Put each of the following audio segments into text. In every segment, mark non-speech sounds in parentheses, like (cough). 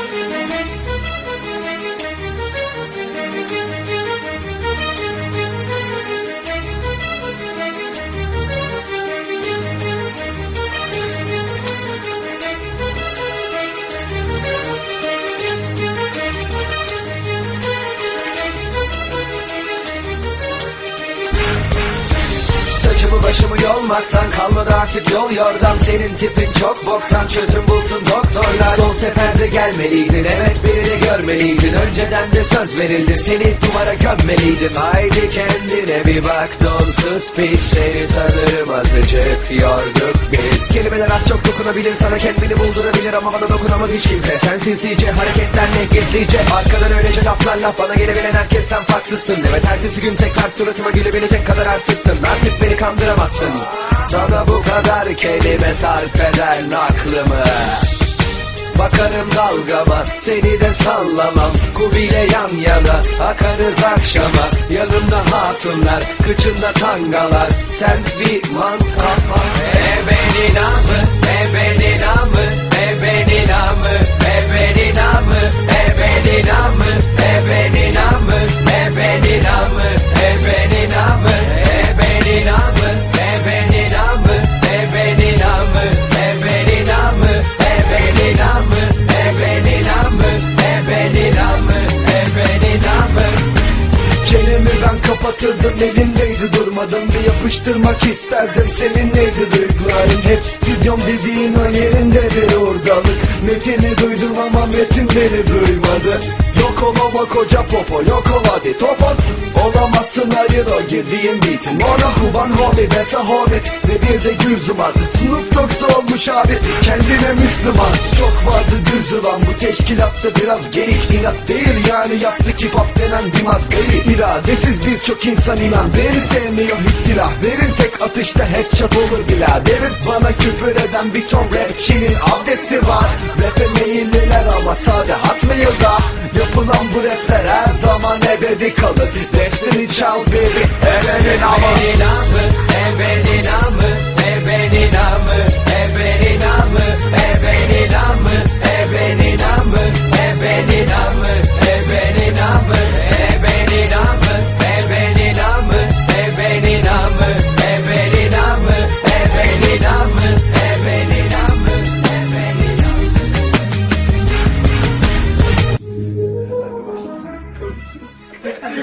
Thank you. Başımı yolmaktan kalmadı artık yol yordam. Senin tipin çok boktan çözüm bulsun doktorlar. Son seferde gelmeliydin evet beni de görmeliydin. Önceden de söz verildi seni duvara gömmeliydim. Haydi kendine bir bak donsuz piç. Seni sanırım azıcık yorduk Kelimeler az çok dokunabilir sana kendini buldurabilir Ama bana dokunamaz hiç kimse. Sen sinsice hareketlerle gizlice. Arkadan öylece laflar laf bana gelebilen herkesten farksızsın. Evet ertesi gün tekrar suratıma gülebilecek kadar arsızsın. Artık beni kandıramazsın. Sana bu kadar kelime sarf eden aklımı. Bakarım dalgama seni de sallamam. Kubile yan yana akarız akşama. Yanımda hatunlar kıçında tangalar. Sen bir man kafa ebenin kapatırdım elimdeydi durmadım. Bir yapıştırmak isterdim. Senin neydi duyguların? Hep stüdyom dediğin o yerinde bir oradalık Metini duydum ama metin beni duymadı Yok olama koca popo yok ol hadi topon Olamazsın hayır o girdiğin beatin. Mona Kuban homi beta homi Ve bir de yüzüm var Snoop Dogg'da olmuş abi kendine Müslüman. Çok vardı düz yılan bu teşkilatta biraz geyik inat değil. Yani yaptık hip hop denen bir maddeyi İradesiz birçok insan inan. Beni sevmiyor hiç silah. Verin tek atışta headshot olur biraderim Bana küfür eden bir ton rapçinin abdesti var. Rap'e meyilliler ama sade hatmıyor da Yapılan bu rapler her zaman ebedi kalır. Destiny çal baby ebenin ama Ebenin amı, ebenin amı,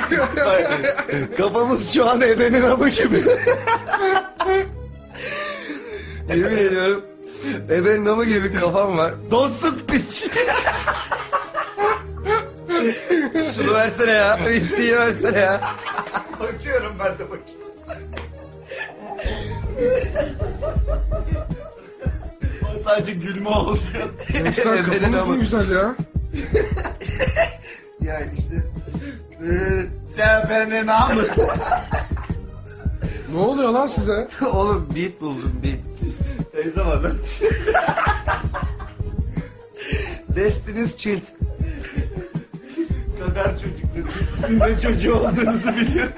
(laughs) Kafamız şu an ebenin amı gibi Yemin ediyorum. Ebenin amı gibi kafam var. Donsuz piç Şunu versene ya. İsteği versene ya. Bakıyorum ben de Bana Sadece gülme oldu Gençler Ebenin kafanız amı. mı güzel ya? (laughs) Yani işte. Sen benim amı Ne oluyor lan size? (laughs) Oğlum beat buldum beat. Teyze var lan Destiny's Child. Kadar çocukları Sizin de çocuğu olduğunuzu biliyorum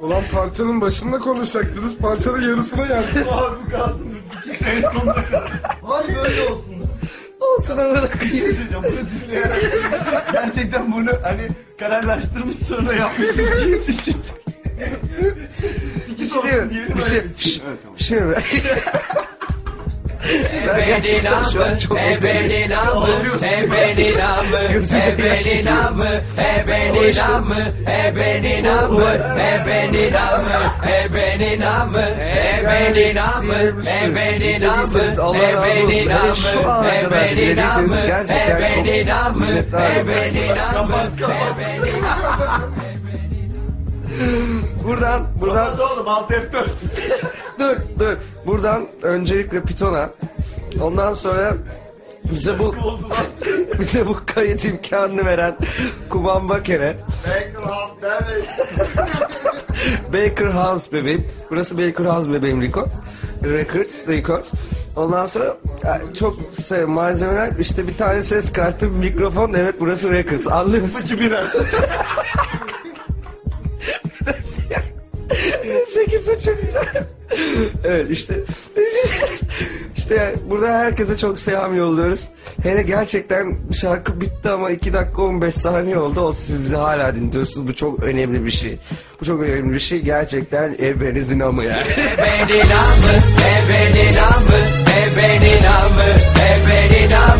Ulan parçanın başında konuşacaktınız. Parçanın yarısına geldi. Abi bu kalsın en sonuna kadar Hadi böyle olsun sınavına şey kıyım. Bunu dinleyerek (laughs) gerçekten bunu hani kararlaştırmış sonra yapmışız (laughs) diye düşün. Sikiş olsun diye. Bir şey, bir şey, bir şey. (laughs) Ben gerçekten şu an çok ebenin amı, Gözümde yaş ebenin geliyor. amı, ebenin amı, ebenin amı, ebenin amı, ebenin amı, ebenin amı, ebenin amı, Allah razı olsun. ebenin Hele şu amı, ana kadar ebenin dinlediyseniz amı, gerçekten çok ebenin amı, minnettarım. ebenin amı, ebenin Buradan, buradan Hadi oğlum alt F4 (laughs) dur dur. Buradan öncelikle Python'a ondan sonra bize bu (laughs) bize bu kayıt imkanını veren Kuban Baker'e Baker House bebeğim. Burası Baker House bebeğim Records. Records, Records. Ondan sonra e, çok se- malzemeler işte bir tane ses kartı, bir mikrofon. Evet burası Records. Anlıyor musun? Fıçı bira 8 (laughs) Sekiz suçu bir. (laughs) evet işte işte (laughs) İşte burada herkese çok selam yolluyoruz. Hele gerçekten şarkı bitti ama 2 dakika 15 saniye oldu. O siz bizi hala dinliyorsunuz. Bu çok önemli bir şey. Bu çok önemli bir şey. Gerçekten ebenizin amı yani. (laughs) Ebenin amı, ebenin amı, ebenin amı, ebenin amı,